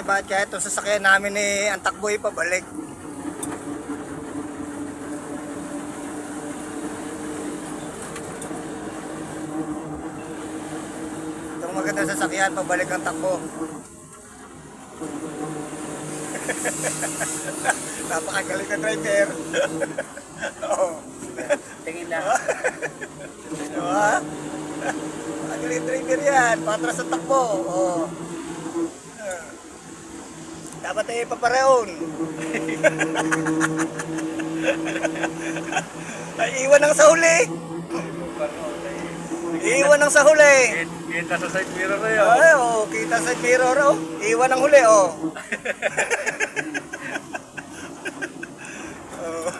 Eh, bakit kaya itong sasakyan namin eh, ang takbo ay pabalik. Itong maganda sasakyan, pabalik ang takbo. Napakagaling na driver. Oo. Tingin lang. Diba? Magaling driver yan. Patras sa takbo. Oh. Dapat ay papareon. ay, iwan ang sa huli. Iwan ang sa huli. Kita sa side mirror na yun. Ay, oh, kita sa mirror, oh. Iwan ang huli, oh. oh.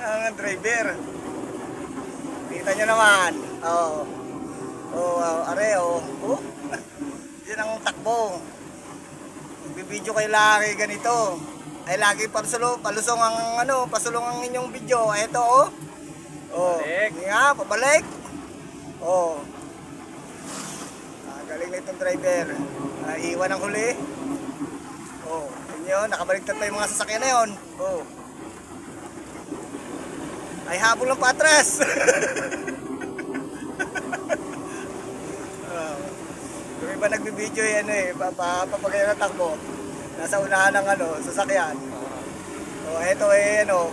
ang driver. Kita nyo naman. Oh. Oh, uh, are, oh. Oh. Yan ang takbo. Bibidyo kay lagi ganito. Ay lagi pasulo, palusong ang ano, pasulong ang inyong video. Ay, Ito, oh. Oh. Balik. Nga, pabalik. Oh. Ah, galing na itong driver. Ah, iwan ang huli. Oh, yun, nakabaligtad pa yung mga sasakyan na yun. Oh. Ay, habol lang patras. Iba nagbibideo yan eh, papapagay na takbo. Nasa unahan ng ano, sasakyan. Oh, eto eh, ano,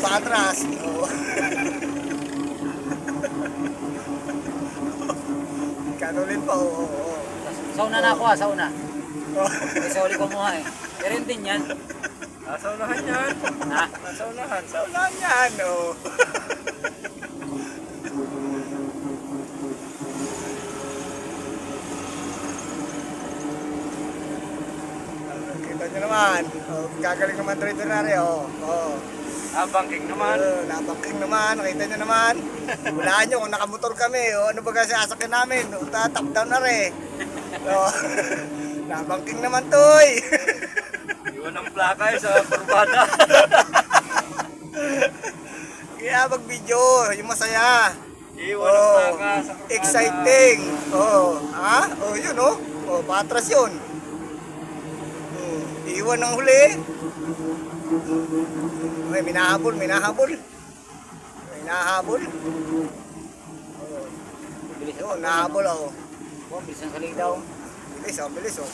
patras. Oh. Kanulin pa, oo. oo, oo. Sauna na ako ah, sauna. Oh. Kasi uli ko mo eh. Pero yun din yan. Nasa unahan yan. Ha? Nasa unahan. Sa unahan yan, oh. Nyo naman. Oh, gagaling naman dito na rin, oh. Oh. Ah, banking naman. Uh, nabangking naman, nakita nyo naman. Wala nyo, kung nakamotor kami, o ano ba kasi sasakyan namin, o tatap down na rin. So, nabangking naman to, eh. Iwan ang plaka sa kurbada. Kaya mag-video, yung masaya. Iwan ang Oh, plaka sa kurbada. exciting. Oh, ha? Oh, yun, oh. Oh, patras yun. Iwan ng huli. May minahabol, minahabol. May nahabol. Oh, Bilis yun, nahabol, oh. Oh, bilis ng kaligaw. Bilis, oh, bilis, oh.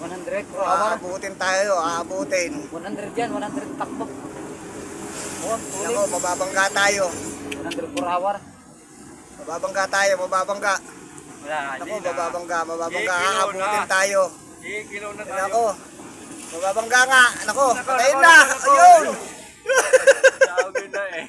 100 per Oh, aabutin tayo, aabutin. 100 yan, 100 takbo. Oh. Ako, mababangga tayo. 100 per hour. Mababangga tayo, mababangga. Wala, Ako, mababangga, mababangga. Aabutin tayo. Kilo na tayo. ako. Mababangga nga. Nako, patayin na. Ayun. Sabi na eh.